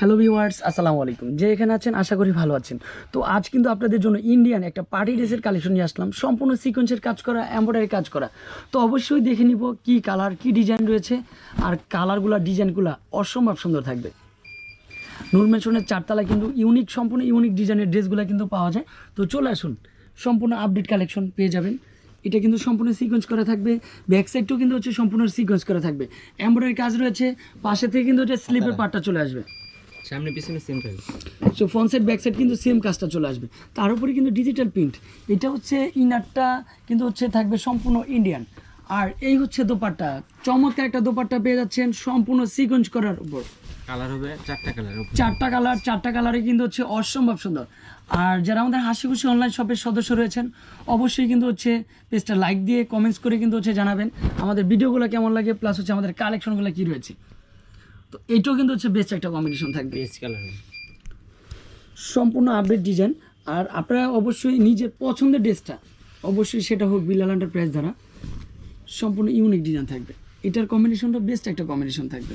Hello viewers আসসালামু আলাইকুম। যে এখানে আছেন, আশা করি ভালো আছেন। তো আজ কিন্তু আপনাদের জন্য ইন্ডিয়ান একটা পার্টি ড্রেসের কালেকশন নিয়ে আসলাম। সম্পূর্ণ সিকোয়েন্সের কাজ করা এমব্রয়ডারি কাজ করা। তো অবশ্যই দেখে নিব কি কালার কি ডিজাইন রয়েছে। আর কালারগুলো ডিজাইনগুলো অসম্ভব সুন্দর থাকবে। নূর মেনশনের চারতলা কিন্তু ইউনিক সম্পূর্ণ ইউনিক ডিজাইনের ড্রেসগুলো কিন্তু পাওয়া যায়। তো চলে আসুন, সম্পূর্ণ আপডেট কালেকশন পেয়ে যাবেন। এটা কিন্তু সম্পূর্ণ সিকোয়েন্স করা থাকবে। ব্যাক সাইডটাও কিন্তু হচ্ছে সম্পূর্ণ সিকোয়েন্স করা থাকবে। এমব্রয়ডারি কাজ রয়েছে। পাশে থেকে কিন্তু হচ্ছে স্লিপের পার্টটা চলে আসবে। সামনে পিছনে সেম থাকবে so front side back side কিন্তু সেম কাজটা চলে আসবে। তার উপরে কিন্তু ডিজিটাল প্রিন্ট এটা হচ্ছে ইনারটা কিন্তু হচ্ছে থাকবে সম্পূর্ণ ইন্ডিয়ান আর এই হচ্ছে দোপাট্টা। চমৎকার একটা দোপাট্টা পেয়ে যাচ্ছেন সম্পূর্ণ সিকোয়েন্স করার উপর। কালার হবে চারটা কালার চারটা কালার চারটা কালারে কিন্তু হচ্ছে অসম্ভব সুন্দর। আর যারা আমাদের হাসি খুশি অনলাইন শপের সদস্য রয়েছেন অবশ্যই কিন্তু হচ্ছে পেজটা লাইক দিয়ে কমেন্টস করে কিন্তু হচ্ছে জানাবেন। আমাদের ভিডিওগুলো কেমন লাগে প্লাস হচ্ছে আমাদের কালেকশনগুলো কী রয়েছে। তো এইটাও কিন্তু হচ্ছে বেস্ট একটা কম্বিনেশন থাকবে। বেস্ট কালার সম্পূর্ণ আপডেট ডিজাইন আর আপনারা অবশ্যই নিজের পছন্দের ড্রেসটা অবশ্যই সেটা হোক বিলাল প্রাইস দ্বারা সম্পূর্ণ ইউনিক ডিজাইন থাকবে। এটার কম্বিনেশনটা বেস্ট একটা কম্বিনেশন থাকবে।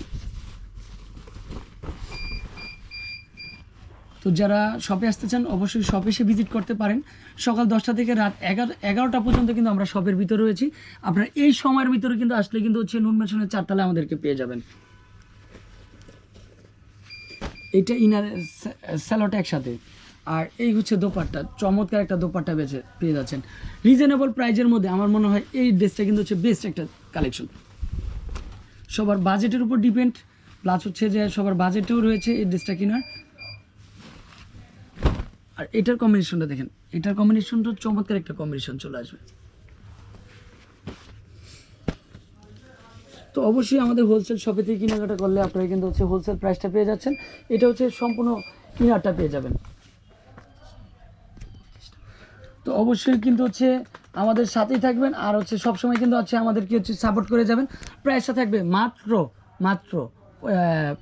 তো যারা শপে আসতে চান অবশ্যই শপে এসে ভিজিট করতে পারেন। সকাল দশটা থেকে রাত এগারো এগারোটা পর্যন্ত কিন্তু আমরা শপের ভিতরে রয়েছি। আপনারা এই সময়ের ভিতরে কিন্তু আসলে কিন্তু হচ্ছে নুন মেশনের চারতলায় আমাদেরকে পেয়ে যাবেন। এটা ইনার স্যালোটা একসাথে। আর এই হচ্ছে দোপাট্টা। চমৎকার একটা দোপাট্টা বেছে, পেয়ে যাচ্ছেন। রিজনেবল প্রাইজের মধ্যে আমার মনে হয় এই ড্রেসটা কিন্তু হচ্ছে বেস্ট একটা কালেকশন। সবার বাজেটের উপর ডিপেন্ড। প্লাস হচ্ছে যে সবার বাজেটেও রয়েছে এই ড্রেসটা কেনার। আর এটার কম্বিনেশনটা দেখেন। এটার কম্বিনেশনটা চমৎকার একটা কম্বিনেশন চলে আসবে। তো অবশ্যই আমাদের হোলসেল শপে থেকে কেনাকাটা করলে আপনারা কিন্তু হচ্ছে হোলসেল প্রাইসটা পেয়ে যাচ্ছেন। এটা হচ্ছে সম্পূর্ণ কিনারটা পেয়ে যাবেন। তো অবশ্যই কিন্তু হচ্ছে আমাদের সাথেই থাকবেন আর হচ্ছে সবসময় কিন্তু হচ্ছে আমাদেরকে হচ্ছে সাপোর্ট করে যাবেন। প্রাইসটা থাকবে মাত্র মাত্র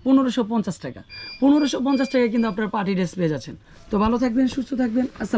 পনেরোশো টাকা। পনেরোশো টাকা কিন্তু আপনার পার্টি ড্রেস পেয়ে যাচ্ছেন। তো ভালো থাকবেন, সুস্থ থাকবেন, আসসালাম